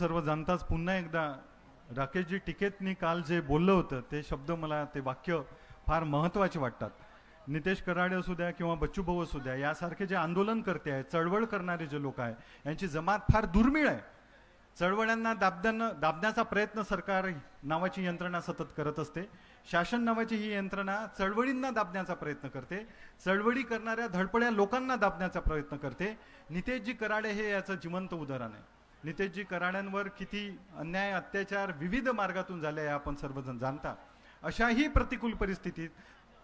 सर्व जनताच पुन्हा एकदा राकेशजी टिकेतनी काल जे बोललं होतं ते शब्द मला ते वाक्य फार महत्त्वाचे वाटतात. नितेश कराडे असू द्या किंवा बच्चू भाऊ असू द्या यासारखे जे आंदोलन करते आहेत चळवळ करणारे जे लोक आहे यांची जमात फार दुर्मिळ आहे. चळवळ्यांना दाबण्यानं दाबण्याचा प्रयत्न सरकार नावाची यंत्रणा सतत करत असते. शासन नावाची ही यंत्रणा चळवळींना दाबण्याचा प्रयत्न करते. चळवळी करणाऱ्या धडपड्या लोकांना दाबण्याचा प्रयत्न करते. नितेशजी कराडे हे याचं जिवंत उदाहरण आहे. नितेशजी कराड्यांवर किती अन्याय अत्याचार विविध मार्गातून झाले आहे आपण सर्वजण जाणता. अशाही प्रतिकूल परिस्थितीत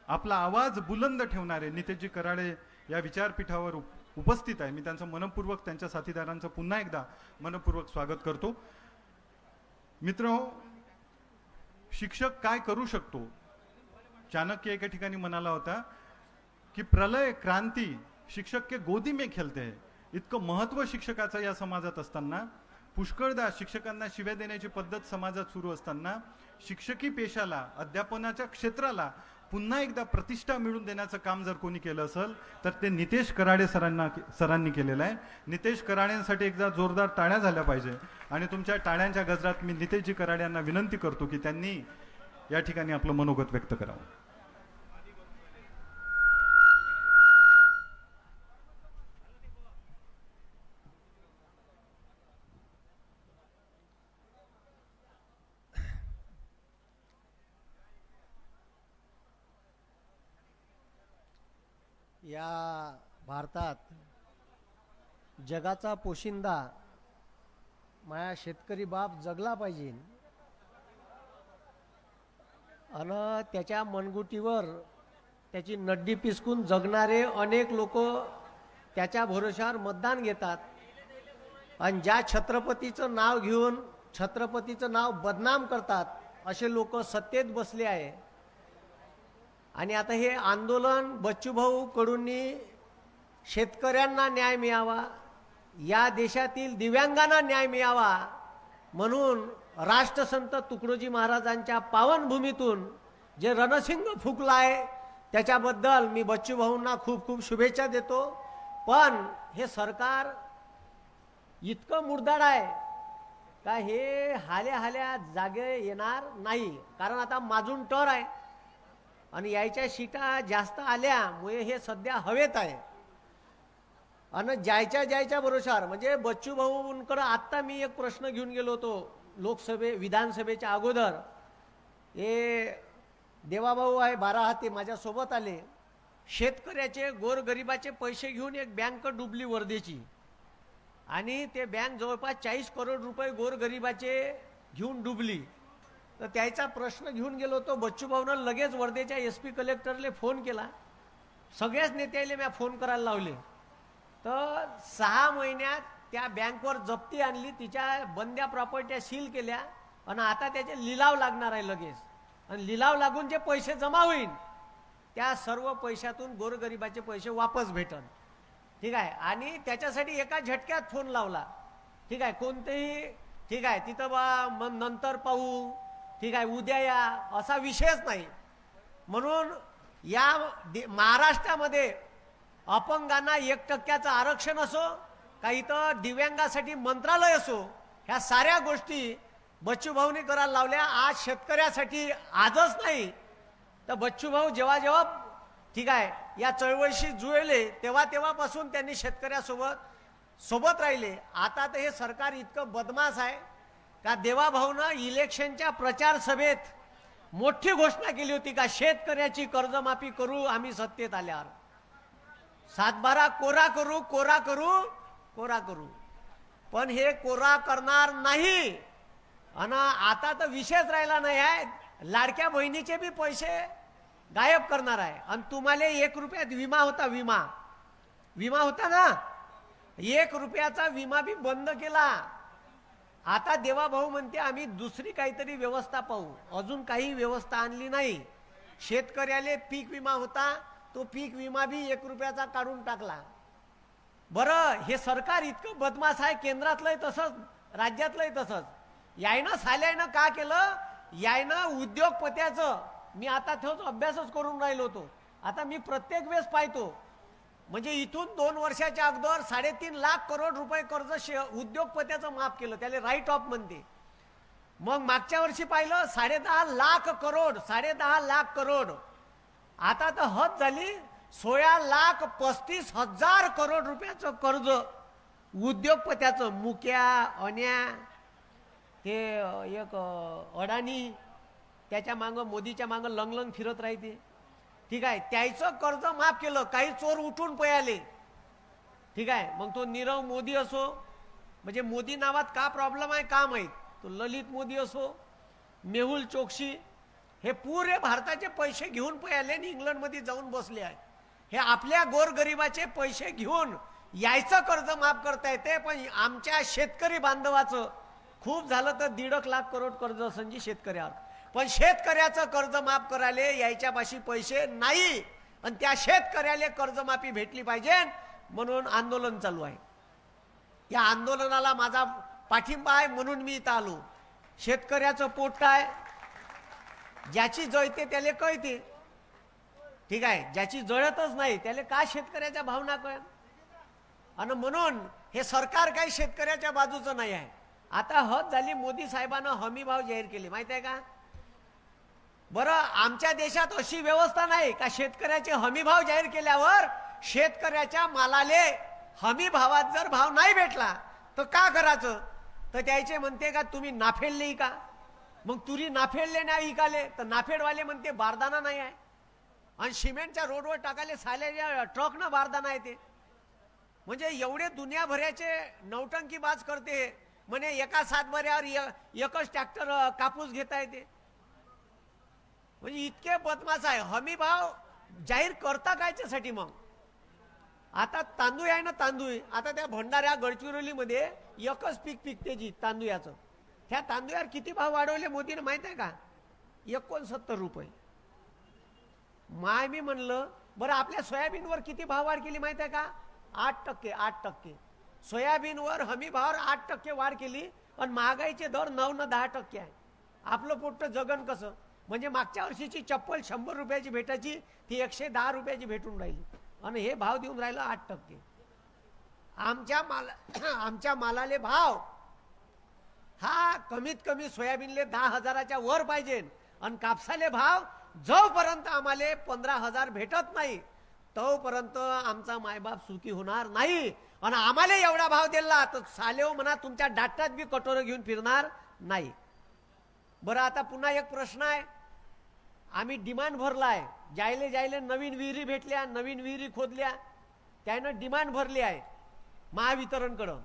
आपला आवाज बुलंद ठेवणारे नितेशजी कराडे या विचारपीठावर उप- उपस्थित आहे. मी त्यांचं मनपूर्वक त्यांच्या साथीदारांचं पुन्हा एकदा मनपूर्वक स्वागत करतो. मित्र शिक्षक काय करू शकतो? चाणक्य एका ठिकाणी म्हणाला होता की प्रलय क्रांती शिक्षक के गोदी में खेळते हैं. इतकं महत्त्व शिक्षकाचं या समाजात असताना पुष्कळदा शिक्षकांना शिव्या देण्याची पद्धत समाजात सुरू असताना शिक्षकी पेशाला अध्यापनाच्या क्षेत्राला पुन्हा एकदा प्रतिष्ठा मिळून देण्याचं काम जर कोणी केलं असेल तर ते नितेश कराडे सरांना सरांनी केलेलं आहे. नितेश कराडेंसाठी एकदा जोरदार टाळ्या झाल्या पाहिजे. आणि तुमच्या टाळ्यांच्या गजरात मी नितेशजी कराडे यांना विनंती करतो की त्यांनी या ठिकाणी आपलं मनोगत व्यक्त करावं. या भारतात जगाचा पोशिंदा माया शेतकरी बाप जगला पाहिजे. आणि त्याच्या मनगुटीवर त्याची नड्डी पिसकून जगणारे अनेक लोक त्याच्या भरोशावर मतदान घेतात. आणि ज्या छत्रपतीचं नाव घेऊन छत्रपतीचं नाव बदनाम करतात असे लोक सत्तेत बसले आहे. आणि आता हे आंदोलन बच्चूभाऊ कडूंनी शेतकऱ्यांना न्याय मिळावा या देशातील दिव्यांगांना न्याय मिळावा म्हणून राष्ट्रसंत तुकडोजी महाराजांच्या पावनभूमीतून जे रणसिंग फुकला आहे त्याच्याबद्दल मी बच्चूभाऊंना खूप खूप शुभेच्छा देतो. पण हे सरकार इतकं मुरदाड आहे का हे हाल्या हाल्या जागे येणार नाही. कारण आता माजून टर आहे. आणि यायच्या शिटा जास्त आल्यामुळे हे सध्या हवेत आहे. आणि जायच्या जायच्या भरोशावर म्हणजे बच्चू भाऊंकडं आत्ता मी एक प्रश्न घेऊन गेलो होतो लोकसभे विधानसभेच्या अगोदर. हे देवाभाऊ आहे बारा हाती माझ्यासोबत आले. शेतकऱ्याचे गोरगरिबाचे पैसे घेऊन एक बँक डुबली वर्धेची. आणि ते बँक जवळपास चाळीस करोड रुपये गोरगरिबाचे घेऊन डुबली. तर त्याचा प्रश्न घेऊन गेलो होतो. बच्चूभाऊनं लगेच वर्धेच्या एस पी कलेक्टरले फोन केला. सगळ्याच नेत्याले मी फोन करायला लावले. तर सहा महिन्यात त्या बँकवर जप्ती आणली तिच्या बंद्या प्रॉपर्ट्या सील केल्या आणि आता त्याचे लिलाव लागणार आहे लगेच. आणि लिलाव लागून जे पैसे जमा होईल त्या सर्व पैशातून गोरगरिबाचे पैसे वापस भेटन. ठीक आहे? आणि त्याच्यासाठी एका झटक्यात फोन लावला. ठीक आहे? कोणतेही ठीक आहे? तिथं बा मग नंतर पाहू. ठीक आहे उद्या या असा विषयच नाही. म्हणून या दे- महाराष्ट्रामध्ये अपंगांना एक टक्क्याचं आरक्षण असो का इथं दिव्यांगासाठी मंत्रालय असो ह्या साऱ्या गोष्टी बच्चूभाऊनी करायला लावल्या. आज शेतकऱ्यासाठी आजच नाही. तर बच्चूभाऊ जेव्हा जेव्हा ठीक आहे या चळवळीशी जुळले तेव्हा तेव्हापासून त्यांनी शेतकऱ्यासोबत सोबत राहिले. आता तर हे सरकार इतकं बदमाश आहे. त्या देवाभाऊनं इलेक्शनच्या प्रचार सभेत मोठी घोषणा केली होती का शेतकऱ्याची कर्जमाफी करू आम्ही सत्तेत आल्यावर. सातबारा कोरा करू कोरा करू कोरा करू. पण हे कोरा करणार नाही. आणि आता तर विषयच राहिला नाही आहे. लाडक्या बहिणीचे बी पैसे गायब करणार आहे. आणि तुम्हाला एक रुपयात विमा होता विमा. विमा होता ना? एक रुपयाचा विमा बी बंद केला. आता देवाभाऊ म्हणते आम्ही दुसरी काहीतरी व्यवस्था पाहू. अजून काही व्यवस्था आणली नाही. शेतकऱ्याले पीक विमा होता तो पीक विमा बी एक रुपयाचा काढून टाकला. बरं हे सरकार इतकं बदमाश आहे केंद्रातलंही तसंच राज्यातलंही तसंच. यायनं साल्यानं का केलं? यायनं उद्योगपत्याचं. मी आता तोच अभ्यासच करून राहिलो होतो. आता मी प्रत्येक वेळेस पाहतो म्हणजे इथून दोन वर्षाच्या अगोदर साडेतीन लाख करोड रुपये कर्ज शे उद्योगपत्याचं माफ केलं त्याला राईट ऑफ म्हणते. मग मागच्या वर्षी पाहिलं साडेदहा लाख करोड साडेदहा लाख करोड. आता तर हद झाली सोळा लाख पस्तीस हजार करोड रुपयाचं कर्ज उद्योगपत्याचं मुक्या अन्या ते एक अडाणी त्याच्या मागं मोदीच्या मागं लंगलंग फिरत राहते. ठीक आहे त्याचं कर्ज माफ केलं काही चोर उठून पयाले ठीक आहे मग तो नीरव मोदी असो म्हणजे मोदी नावात का प्रॉब्लेम आहे का माहीत? तो ललित मोदी असो मेहुल चोक्सी हे पुरे भारताचे पैसे घेऊन पयाले आणि इंग्लंडमध्ये जाऊन बसले आहे. हे आपल्या गोरगरिबाचे पैसे घेऊन यायचं कर्ज माफ करता येते पण आमच्या शेतकरी बांधवाचं खूप झालं तर दीडक लाख करोड कर्ज असन जी शेतकऱ्यावर. पण शेतकऱ्याचं कर्ज माफ करायला यायच्यापाशी पैसे नाही. आणि त्या शेतकऱ्याला कर्जमाफी भेटली पाहिजे म्हणून आंदोलन चालू आहे. या आंदोलनाला माझा पाठिंबा आहे म्हणून मी इथं आलो. शेतकऱ्याचं पोट काय? ज्याची जळते त्याला कळते. ठीक आहे? ज्याची जळतच नाही त्याला का शेतकऱ्याच्या भावना कळ आणि म्हणून हे सरकार काही शेतकऱ्याच्या बाजूचं नाही आहे. आता हद झाली मोदी साहेबांना हमी भाव जाहीर केले. माहीत आहे का? बरं आमच्या देशात अशी व्यवस्था नाही का शेतकऱ्याचे हमी भाव जाहीर केल्यावर शेतकऱ्याच्या मालाले हमी भावात जर भाव नाही भेटला तर का करायचं? तर त्याचे म्हणते का तुम्ही नाफेडले का? मग तुरी नाफेडले नाही इकाले तर नाफेडवाले म्हणते बारदाना नाही आहे. आणि सिमेंटच्या रोडवर टाकाले सालेल्या ट्रकनं बारदाना येते म्हणजे एवढे दुनियाभराचे नौटंकी बाज करते म्हणे एका सातबऱ्यावर य- एकच ट्रॅक्टर कापूस घेता येते म्हणजे इतके बदमाश आहे. हमी भाव जाहीर करता कायच्यासाठी मग? आता तांदूळ आहे ना तांदूळ. आता त्या भंडाऱ्या गडचिरोलीमध्ये एकच पीक पिकते जी तांदूळाचं. त्या तांदूळावर किती भाव वाढवले मोदीने माहीत आहे का? एकोणसत्तर रुपये. माय मी म्हणलं बरं आपल्या सोयाबीनवर किती भाव वाढ केली माहीत आहे का? आठ टक्के आठ टक्के. सोयाबीनवर हमी भावावर आठ टक्के वाढ केली पण महागाईचे दर नऊ न दहा टक्के आहे. आपलं पोट्ट जगन कसं? म्हणजे मागच्या वर्षीची चप्पल शंभर रुपयाची भेटायची ती एकशे दहा रुपयाची भेटून राहिली. आणि हे भाव देऊन राहिलं आठ टक्के. आमच्या माला आमच्या मालाले भाव हा कमीत कमी सोयाबीनले दहा हजाराच्या वर पाहिजे. आणि कापसाले भाव जोपर्यंत आम्हाला पंधरा हजार भेटत नाही तोपर्यंत आमचा मायबाप सुखी होणार नाही. आणि आम्हाला एवढा भाव दिला तर सालेव म्हणा तुमच्या डाटात बी कटोरं घेऊन फिरणार नाही. बरं आता पुन्हा एक प्रश्न आहे. आम्ही डिमांड भरला आहे जायले जायले नवीन विहिरी भेटल्या नवीन विहिरी खोदल्या त्यानं डिमांड भरली आहे महावितरणकडं.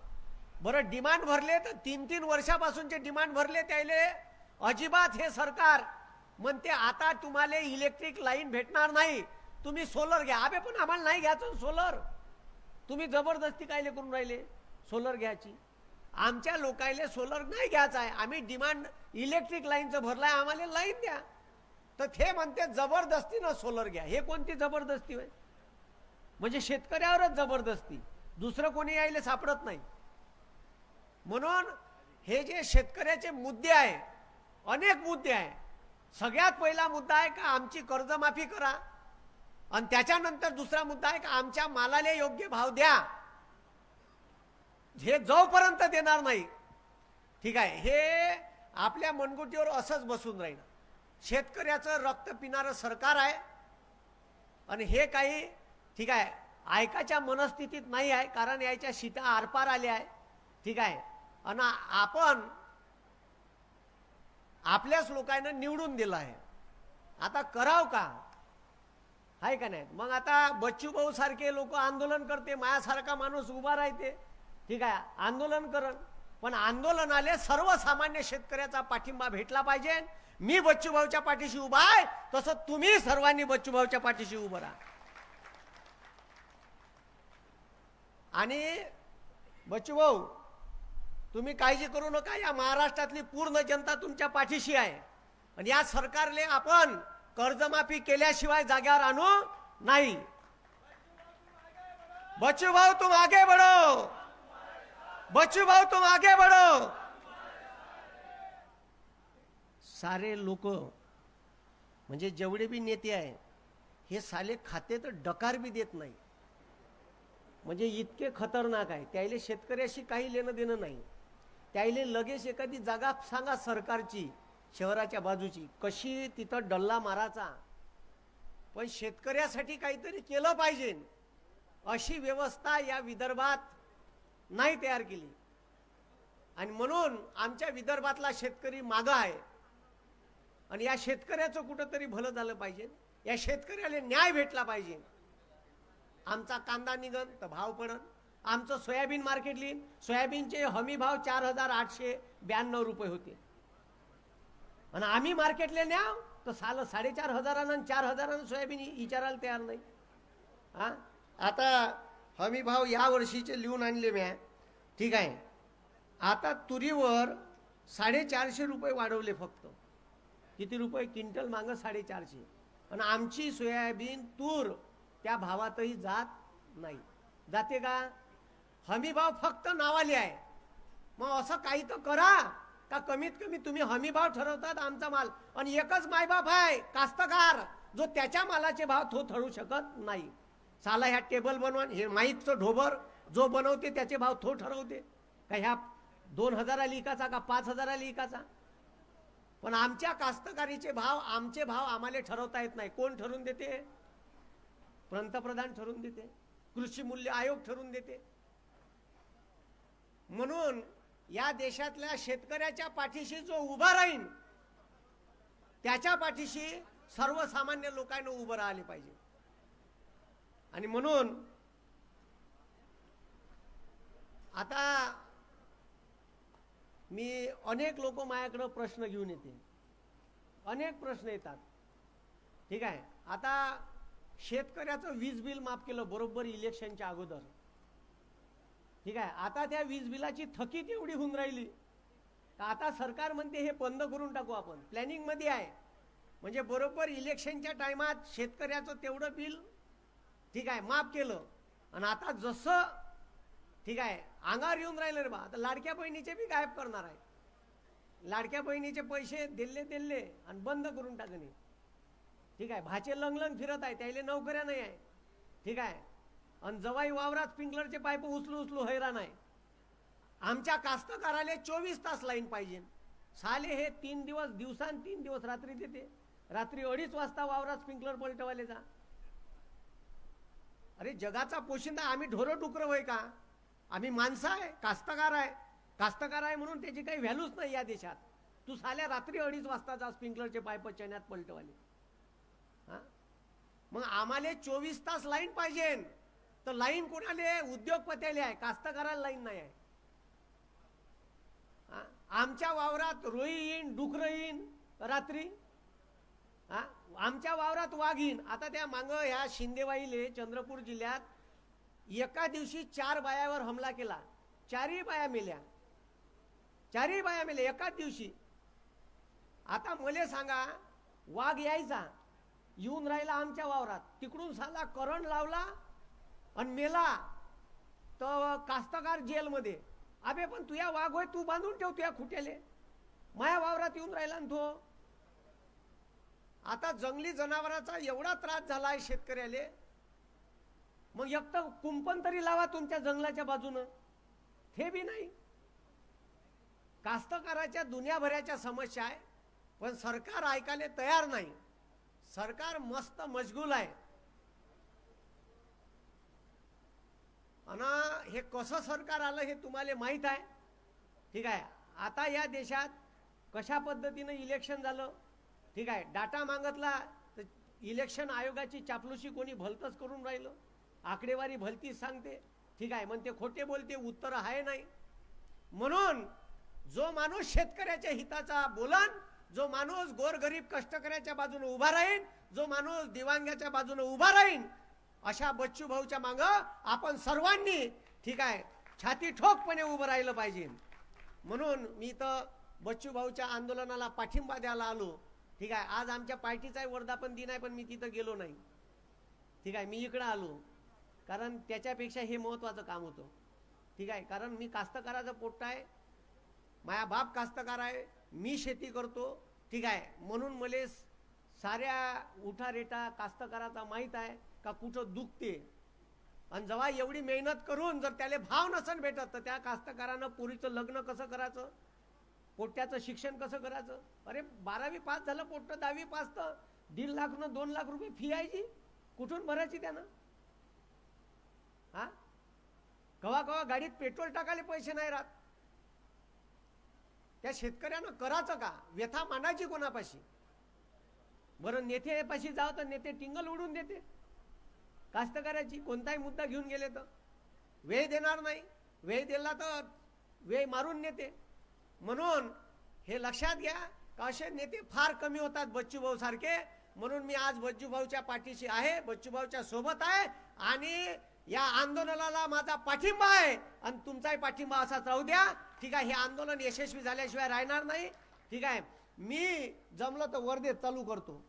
बरं डिमांड भरले तर तीन तीन वर्षापासूनचे डिमांड भरले त्याले अजिबात हे सरकार म्हणते आता तुम्हाला इलेक्ट्रिक लाईन भेटणार नाही. तुम्ही सोलर घ्या. अबे पण आम्हाला नाही घ्यायचं सोलर. तुम्ही जबरदस्ती कायले करून राहिले? सोलर घ्यायची. आमच्या लोकायले सोलर नाही घ्यायचं आहे. आम्ही डिमांड इलेक्ट्रिक लाईनचं भरलं आहे आम्हाला लाईन द्या. तर ते म्हणते जबरदस्तीनं सोलर घ्या. हे कोणती जबरदस्ती होय? म्हणजे शेतकऱ्यावरच जबरदस्ती. दुसरं कोणी यायला सापडत नाही. म्हणून हे जे शेतकऱ्याचे मुद्दे आहे अनेक मुद्दे आहे. सगळ्यात पहिला मुद्दा आहे का आमची कर्जमाफी करा. आणि त्याच्यानंतर दुसरा मुद्दा आहे का आमच्या मालाला योग्य भाव द्या. हे जोपर्यंत देणार नाही ठीक आहे हे आपल्या मनगुटीवर असंच बसून राहील. शेतकऱ्याचं रक्त पिणारं सरकार आहे. आणि हे काही ठीक आहे ऐकाच्या मनस्थितीत नाही आहे कारण याच्या शिता आरपार आल्या आहे ठीक आहे. आणि आपण आपल्याच लोकांना निवडून दिलं आहे. आता कराव का? आहे का नाही? मग आता बच्चू भाऊ सारखे लोक आंदोलन करते माझ्यासारखा माणूस उभा राहते. ठीक आहे आंदोलन करण पण आंदोलनाले सर्वसामान्य शेतकऱ्याचा पाठिंबा भेटला पाहिजे. मी बच्चू भाऊच्या पाठीशी उभा आहे तसं तुम्ही सर्वांनी बच्चू भाऊच्या पाठीशी उभं राहा. आणि बच्चू भाऊ तुम्ही काळजी करू नका या महाराष्ट्रातली पूर्ण जनता तुमच्या पाठीशी आहे. आणि या सरकारले आपण कर्जमाफी केल्याशिवाय जाग्यावर आणू नाही. बच्चू भाऊ तुम आगे बढ़ो. बच्चू भाऊ तुम आगे बढ़ो। सारे लोक म्हणजे जेवढे बी नेते आहे हे साले खाते तर डकार बी देत नाही. म्हणजे इतके खतरनाक आहे. त्याले शेतकऱ्याशी काही लेणं देणं नाही. त्याले लगेच एखादी जागा सांगा सरकारची शहराच्या बाजूची. कशी तिथं डल्ला मारायचा. पण शेतकऱ्यासाठी काहीतरी केलं पाहिजे. अशी व्यवस्था या विदर्भात नाही तयार केली. आणि म्हणून आमच्या विदर्भातला शेतकरी मागं आहे. आणि या शेतकऱ्याचं कुठंतरी भलं झालं पाहिजे. या शेतकऱ्याला न्याय भेटला पाहिजे. आमचा कांदा निघन तर भाव पडन. आमचं सोयाबीन मार्केट लिहिन. सोयाबीनचे हमी भाव चार हजार आठशे ब्याण्णव रुपये होते. आणि आम्ही मार्केटले न्याव तर साल साडेचार हजारानं आणि चार हजारानं सोयाबीन विचारायला तयार नाही. हा आता हमी भाव या वर्षीचे लिहून आणले म्या. ठीक आहे. आता तुरीवर साडेचारशे रुपये वाढवले फक्त. किती रुपये? क्विंटल मागं साडेचारशे. आणि आमची सोयाबीन तूर त्या भावातही जात नाही. जाते का? हमी भाव फक्त नावाले आहे. मग असं काही तर करा. का कमीत कमी तुम्ही हमी भाव ठरवतात आमचा माल. आणि एकच मायबाप आहे कास्तकार जो त्याच्या मालाचे भाव तो ठरू शकत नाही. साला ह्या टेबल बनवा हे माहीतचं ढोबर जो बनवते त्याचे भाव तो ठरवते. का ह्या दोन हजाराला इकाचा का पाच हजाराला इकाचा? पण आमच्या कास्तकारीचे भाव आमचे भाव आम्हाला ठरवता येत नाही. कोण ठरवून देते? पंतप्रधान ठरवून देते. कृषी मूल्य आयोग ठरवून देते. म्हणून या देशातल्या शेतकऱ्याच्या पाठीशी जो उभा राहीन त्याच्या पाठीशी सर्वसामान्य लोकांना उभं राहिले पाहिजे. आणि म्हणून आता मी अनेक लोक माझ्याकडं प्रश्न घेऊन येते. अनेक प्रश्न येतात. ठीक आहे? आता शेतकऱ्याचं वीज बिल माफ केलं बरोबर इलेक्शनच्या अगोदर. ठीक आहे? आता त्या वीज बिलाची थकीत एवढी होऊन राहिली. आता सरकार म्हणते हे बंद करून टाकू आपण. प्लॅनिंगमध्ये आहे. म्हणजे बरोबर इलेक्शनच्या टायमात शेतकऱ्याचं तेवढं बिल ठीक आहे माफ केलं. आणि आता जसं ठीक आहे अंगावर येऊन राहिलं रे बा आता लाडक्या बहिणीचे बी गायब करणार आहे. लाडक्या बहिणीचे पैसे दिले दिले आणि बंद करून टाकणे ठीक आहे भाचे लंगलंग फिरत आहे त्याला नोकऱ्या नाही आहे. ठीक आहे आणि जवाई वावरात स्प्रिंकलरचे पाईप उचलू उचलू हैराण आहे. आमच्या कास्तकाराले चोवीस तास लाईन पाहिजे. साले हे तीन दिवस दिवसान तीन दिवस रात्री देते. रात्री अडीच वाजता वावरात स्प्रिंकलर पलटवाले जा. अरे जगाचा पोशिंदा आम्ही ढोरं डुकरं होय का? आम्ही माणसं आहे कास्तकार आहे. कास्तकार आहे म्हणून त्याची काही व्हॅल्यूच नाही या देशात. तू साल्या रात्री अडीच वाजताचा स्प्रिंकलरचे पायप चण्यात पलटवाले. हा? मग आम्हाला चोवीस तास लाईन पाहिजे. तर लाईन कोणाले? उद्योगपत्याले आहे. कास्तकाराला लाईन नाही आहे. हा? आमच्या वावरात रोई येईन डुकरं येईन रात्री. हा? आमच्या वावरात वाघ येईन आता त्या मांग ह्या शिंदेवाईले चंद्रपूर जिल्ह्यात एका दिवशी चार बायावर हमला केला. चारही बाया मेल्या. चारही बाया मेल्या एकाच दिवशी. आता मले सांगा वाघ यायचा येऊन राहिला आमच्या वावरात. तिकडून साला करंट लावला आणि मेला. तर कास्तकार जेलमध्ये. अबे पण तुया वाघ होय तू बांधून ठेव तुया खुट्याले. माया वावरात येऊन राहिला ना तो. आता जंगली जनावराचा एवढा त्रास झाला आहे शेतकऱ्याले. मग एक तर कुंपण तरी लावा तुमच्या जंगलाच्या बाजूनं. हे बी नाही. कास्तकाराच्या दुनियाभराच्या समस्या आहे पण सरकार ऐकायला तयार नाही. सरकार मस्त मशगूल आहे. आणि हे कसं सरकार आलं हे तुम्हाला माहीत आहे. ठीक आहे. आता या देशात कशा पद्धतीनं इलेक्शन झालं? ठीक आहे डाटा मागतला तर इलेक्शन आयोगाची चापलुशी कोणी भलतंच करून राहिलं. आकडेवारी भलतीच सांगते. ठीक आहे म्हणते खोटे बोलते उत्तर आहे नाही. म्हणून जो माणूस शेतकऱ्याच्या हिताचा बोलन जो माणूस गोरगरीब कष्टकऱ्याच्या बाजूने उभा राहीन जो माणूस दिवांग्याच्या बाजूने उभा राहीन अशा बच्चू भाऊच्या माग आपण सर्वांनी ठीक आहे छाती ठोकपणे उभं राहिलं पाहिजे. म्हणून मी तर बच्चू भाऊच्या आंदोलनाला पाठिंबा द्यायला आलो. ठीक आहे आज आमच्या पार्टीचा वर्धापन दिन आहे पण मी तिथं गेलो नाही. ठीक आहे मी इकडं आलो. कारण त्याच्यापेक्षा हे महत्त्वाचं काम होतं. ठीक आहे कारण मी कास्तकाराचं पोट्ट आहे. माया बाप कास्तकार आहे. मी शेती करतो. ठीक आहे म्हणून मले साऱ्या उठारेटा कास्तकाराचा माहीत आहे का कुठं दुखते. आणि जेव्हा एवढी मेहनत करून जर त्याला भाव नसन भेटत तर त्या कास्तकारानं पुरीचं लग्न कसं करायचं? पोट्याचं शिक्षण कसं करायचं? अरे बारावी पास झालं पोट्ट दहावी पास तर दीड लाख न दोन लाख रुपये फी आहे जी. कुठून भरायची त्यानं? हा? कवा कवा गाडीत पेट्रोल टाकायला पैसे नाही राहत. त्या शेतकऱ्यानं करायचं का? व्यथा मांडायची कोणापाशी? बरं नेतेपाशी जाव तर नेते टिंगल उडून देते. कास्तकाराची कोणताही मुद्दा घेऊन गेले तर. वेळ देणार नाही. वेळ दिला तर वेळ मारून नेते. म्हणून हे लक्षात घ्या का असे नेते फार कमी होतात बच्चूभाऊ सारखे. म्हणून मी आज बच्चूभाऊच्या पाठीशी आहे बच्चूभाऊच्या सोबत आहे आणि या आंदोलनाला माझा पाठिंबा आहे. आणि तुमचाही पाठिंबा असाच राहू द्या. ठीक आहे हे आंदोलन यशस्वी झाल्याशिवाय राहणार नाही. ठीक आहे मी जमलं तर वर्धेत चालू करतो.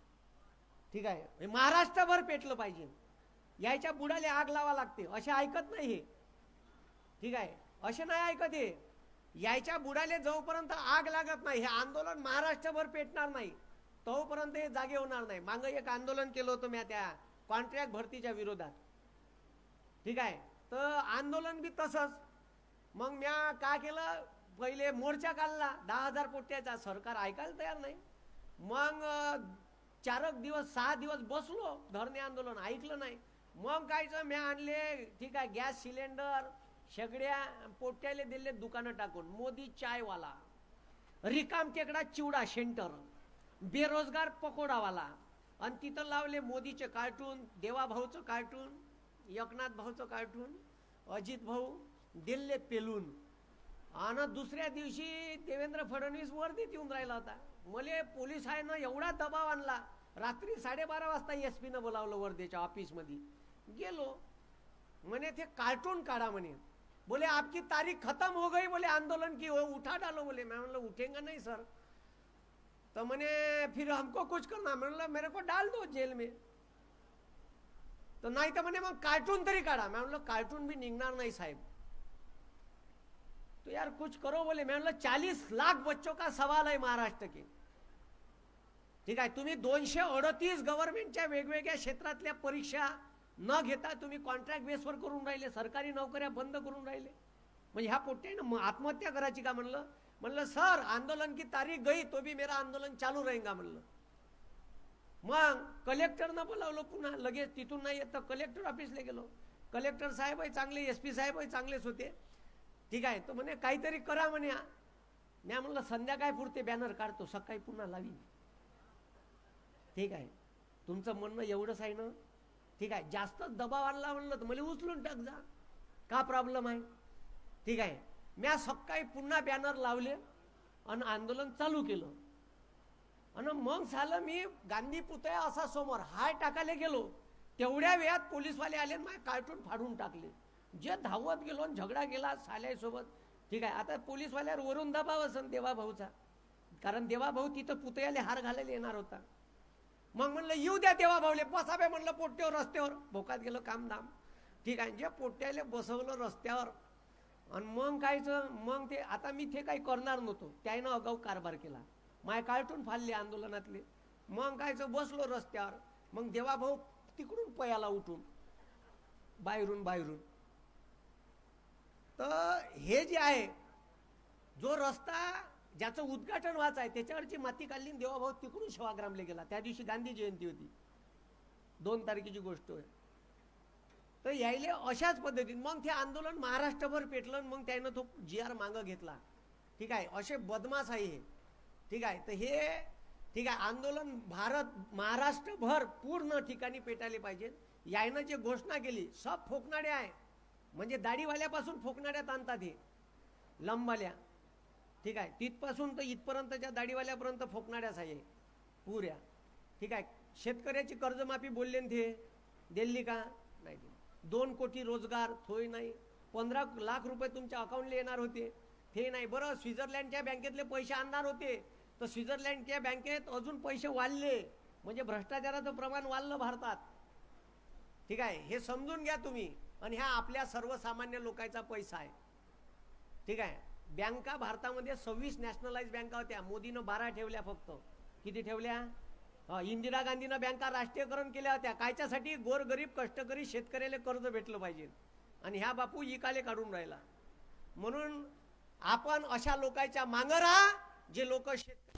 ठीक आहे महाराष्ट्रभर पेटलं पाहिजे. यायच्या बुडाले आग लावा लागते. असे ऐकत नाही हे. ठीक आहे असे नाही ऐकत हे. यायच्या बुडाले जोपर्यंत आग लागत नाही हे आंदोलन महाराष्ट्रभर पेटणार नाही तोपर्यंत हे जागे होणार नाही. मागं एक आंदोलन केलं होतं मी त्या कॉन्ट्रॅक्ट भरतीच्या विरोधात. ठीक आहे? तर आंदोलन बी तसंच. मग म्या का केलं? पहिले मोर्चा काढला. दहा हजार पोट्याचा. सरकार ऐकायला तयार नाही. मग चारक दिवस सहा दिवस बसलो. धरणे आंदोलन ऐकलं नाही. मग कायचं म्या आणले ठीक आहे गॅस सिलेंडर शेगड्या पोट्याले दिले दुकानं टाकून. मोदी चायवाला रिकाम टेकडा चिवडा सेंटर बेरोजगार पकोडावाला. आणि तिथं लावले मोदीचे कार्टून देवाभाऊचं कार्टून एकनाथ भाऊचं कार्टून अजित भाऊ दिल्ले पेलून. आणि दुसऱ्या दिवशी देवेंद्र फडणवीस वर्दीत येऊन राहिला होता. मले पोलीस आहे ना एवढा दबाव आणला. रात्री साडेबारा वाजता एस पीनं बोलावलं वर्धेच्या ऑफिसमध्ये गेलो. म्हणे ते कार्टून काढा म्हणे. बोले आपकी तारीख खत्म हो गई बोले आंदोलन की हो उठा डालो बोले। मैं मतलब उठेंगे नहीं सर। तो मैंने फिर हमको कुछ करना मतलब मेरे को डाल दो जेल में। तो नाही तर म्हणे मग कार्टून तरी काढा। मैं म्हणलं कार्टून भी निघणार नाही साहेब। तो यार कुछ करो बोले। मैं म्हणलं चालीस लाख बच्चों का सवाल है महाराष्ट्र के। ठीक आहे तुम्ही दोनशे अडतीस गव्हर्नमेंटच्या वेगवेगळ्या क्षेत्रातल्या परीक्षा न घेता तुम्ही कॉन्ट्रॅक्ट बेसवर करून राहिले सरकारी नोकऱ्या बंद करून राहिले. म्हणजे ह्या पोट्यानं आत्महत्या करायची का म्हणलं? म्हणलं सर आंदोलन की तारीख गई तो भी मेरा आंदोलन चालू रहेगा म्हणलं. मग कलेक्टरनं बोलावलं पुन्हा लगेच तिथून नाही येत तर कलेक्टर ऑफिसला गेलो. कलेक्टर साहेबही चांगले एस पी साहेबही चांगलेच होते. ठीक आहे तो म्हणे काहीतरी करा म्हणे हा. म्या म्हणलं संध्याकाळ पुरते बॅनर काढतो सकाळी पुन्हा लावीन. ठीक आहे. तुमचं म्हणणं एवढंच आहे ना? ठीक आहे जास्तच दबाव आणला म्हणलं तर मला उचलून टाक जा. का प्रॉब्लेम आहे? ठीक आहे. म्या सकाळी पुन्हा बॅनर लावले आणि आंदोलन चालू केलं. आणि मग झालं मी गांधी पुतळ्या असा समोर हाय टाकायला गेलो. तेवढ्या वेळात पोलीसवाले आले आणि माझे कार्टून फाडून टाकले. जे धावत गेलो आणि झगडा गेला साल्यासोबत. ठीक आहे आता पोलीसवाल्यावर वरून दबाव असन देवाभाऊचा. कारण देवाभाऊ तिथं पुतळ्याला हार घालायला येणार होता. मग म्हणलं येऊ द्या तेव्हा भावले बसावे म्हणलं पोट्यावर रस्त्यावर. भोकात गेलं कामधाम. ठीक आहे जे पोट्याला बसवलं रस्त्यावर. आणि मग कायचं? मग ते आता मी ते काही करणार नव्हतो. त्यानं अगाऊ कारभार केला. माय कार्टून फाडले आंदोलनातले. मग कायचं? बसलो रस्त्यावर. मग देवाभाऊ तिकडून पयाला उठून बाहेरून बाहेरून. तर हे जे आहे जो रस्ता ज्याचं उद्घाटन व्हायचं आहे त्याच्यावरची माती काढली देवाभाऊ तिकडून सेवाग्रामला गेला. त्या दिवशी गांधी जयंती होती. दोन तारखेची गोष्ट आहे तर यायले अशाच पद्धतीने. मग ते आंदोलन महाराष्ट्रभर पेटलं आणि मग त्यानं तो जी आर मागं घेतला. ठीक आहे? असे बदमाश आहे हे. ठीक आहे? तर हे ठीक आहे आंदोलन भारत महाराष्ट्रभर पूर्ण ठिकाणी पेटायले पाहिजे. यायनं जे घोषणा केली सब फोकणाडे आहे. म्हणजे दाढीवाल्यापासून फोकणाड्यात आणतात हे. लंबाल्या. ठीक आहे? तिथपासून तर इथपर्यंतच्या दाढीवाल्यापर्यंत फोकणाऱ्याच आहे. पुऱ्या. ठीक आहे? शेतकऱ्याची कर्जमाफी बोलले ते. दिली का? नाही दिली दोन कोटी रोजगार थोय नाही. पंधरा लाख रुपये तुमच्या अकाउंटला येणार होते. ते नाही. बरं स्वित्झर्लंडच्या बँकेतले पैसे आणणार होते. तर स्वित्झर्लंडच्या बँकेत अजून पैसे वाढले. म्हणजे भ्रष्टाचाराचं प्रमाण वाढलं भारतात. ठीक आहे? हे समजून घ्या तुम्ही. आणि ह्या आपल्या सर्वसामान्य लोकांचा पैसा आहे. ठीक आहे? बँका भारतामध्ये सव्वीस नॅशनलाइज बँका होत्या. मोदीनं बारा ठेवल्या फक्त. किती ठेवल्या? इंदिरा गांधीनं बँका राष्ट्रीयकरण केल्या होत्या. कायच्यासाठी गोरगरीब कष्टकरी शेतकऱ्याला कर्ज भेटलं पाहिजे. आणि ह्या बापू इकाले काढून राहिला. म्हणून आपण अशा लोकांच्या मागं राहा जे लोक शेत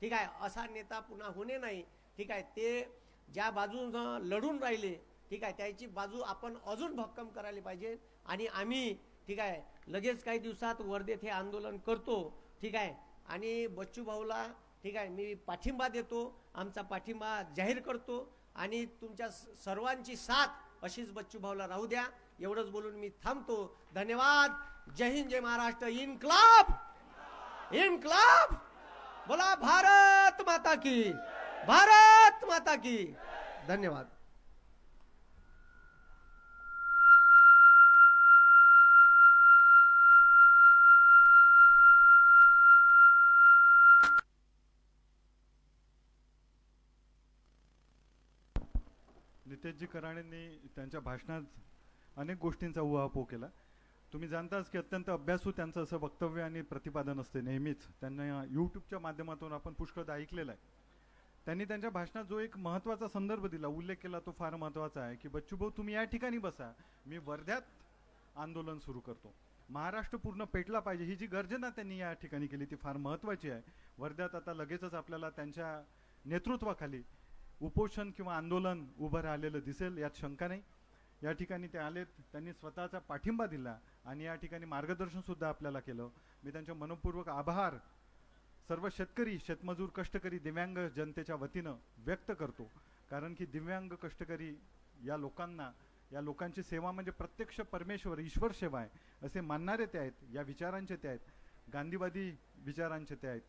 ठीक आहे असा नेता पुन्हा होणे नाही. ठीक आहे ते ज्या बाजूनं लढून राहिले ठीक आहे त्याची बाजू आपण अजून भक्कम करायला पाहिजे. आणि आम्ही ठीक आहे लगेच काही दिवसात वर्धेत हे आंदोलन करतो ठीक आहे. आणि बच्चू भाऊला ठीक आहे मी पाठिंबा देतो आमचा पाठिंबा जाहीर करतो. आणि तुमच्या सर्वांची साथ अशीच बच्चू भाऊला राहू द्या. एवढंच बोलून मी थांबतो. धन्यवाद. जय हिंद जय महाराष्ट्र. इनक्लाब! इनक्लाब! बोला भारत माता की। भारत माता की। धन्यवाद। नितेशजी कराणेंनी त्यांच्या भाषणात अनेक गोष्टींचा उहापोह केला. तुम्ही जाणताच की अत्यंत अभ्यासू त्यांचं असं वक्तव्य आणि प्रतिपादन असते नेहमीच. त्यांना यूट्यूबच्या माध्यमातून आपण पुष्कळदा ऐकलेलं आहे. त्यांनी त्यांच्या भाषणात जो एक महत्त्वाचा संदर्भ दिला उल्लेख केला तो फार महत्त्वाचा आहे की बच्चूभाऊ तुम्ही या ठिकाणी बसा. मी वर्ध्यात आंदोलन सुरू करतो. महाराष्ट्र पूर्ण पेटला पाहिजे. ही जी गर्जना त्यांनी या ठिकाणी केली ती फार महत्त्वाची आहे. वर्ध्यात आता लगेचच आपल्याला त्यांच्या नेतृत्वाखाली उपोषण किंवा आंदोलन उभं राहिलेलं दिसेल यात शंका नाही. या ठिकाणी ते आलेत त्यांनी स्वतःचा पाठिंबा दिला आणि या ठिकाणी मार्गदर्शन सुद्धा आपल्याला केलं. मी त्यांच्या मनपूर्वक आभार. सर्व शेतकरी शेतमजूर कष्टकरी दिव्यांग जनतेच्या वतीनं व्यक्त करतो. कारण की दिव्यांग कष्टकरी या लोकांना या लोकांची सेवा म्हणजे प्रत्यक्ष परमेश्वर ईश्वर सेवा आहे. असे मानणारे ते आहेत या विचारांचे ते आहेत. गांधीवादी विचारांचे ते आहेत.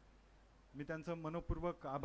मी त्यांचं मनपूर्वक आभार